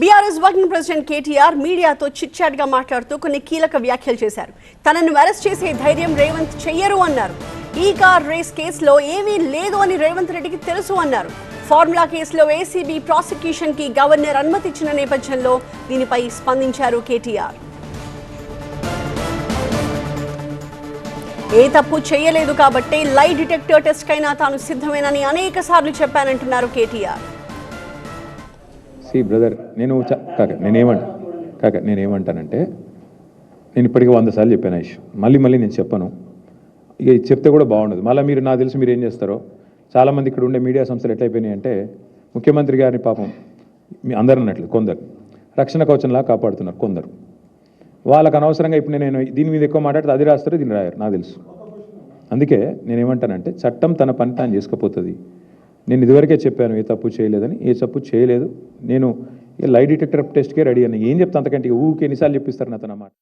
BRS working president KTR మీడియాతో చిట్చాట్గా మాట్లాడుతూ కొన్ని కీలక వ్యాఖ్యలు చేశారు. తనను అరెస్ట్ చేసే ధైర్యం రేవంత్ చెయ్యరు అన్నారు. ఈ కార్ రేస్ కేసులో ఏమీ లేదు అని రేవంత్ రెడ్డికి తెలుసు అన్నారు. ఫార్ములా కేసులో ఏసీబీ ప్రాసిక్యూషన్కి గవర్నర్ అనుమతి ఇచ్చిన నేపథ్యంలో దీనిపై స్పందించారు కేటీఆర్. ఏ తప్పు చేయలేదు కాబట్టి లై డిటెక్టర్ టెస్ట్ కైనా తాను సిద్ధమేనని అనేక సార్లు చెప్పానంటున్నారు కేటీఆర్. సి బ్రదర్ నేను కాక నేనేమంట కాక నేనేమంటానంటే నేను ఇప్పటికీ వంద సార్లు చెప్పాను ఐష్. మళ్ళీ మళ్ళీ నేను చెప్పను. ఇక చెప్తే కూడా బాగుండదు. మళ్ళీ మీరు నాకు తెలిసి మీరు ఏం చేస్తారో చాలామంది ఇక్కడ ఉండే మీడియా సంస్థలు ఎట్లయిపోయినాయి అంటే ముఖ్యమంత్రి గారిని పాపం మీ అందరు అన్నట్లు కొందరు. రక్షణ కవచంలా కాపాడుతున్నారు కొందరు. వాళ్ళకు అనవసరంగా ఇప్పుడు నేను దీని మీద ఎక్కువ మాట్లాడితే అది రాస్తారు దీన్ని రాయరు నాకు తెలుసు. అందుకే నేనేమంటానంటే చట్టం తన పని తాను చేసుకుపోతుంది. నేను ఇదివరకే చెప్పాను ఏ తప్పు చేయలేదని ఏ తప్పు చేయలేదు. నేను లై డిటెక్టర్ టెస్ట్కే రెడీ అని ఏం చెప్తా అంతకంటే? ఇక ఊరికి ఎన్నిసార్లు చెప్పిస్తారు అతను అన్నమాట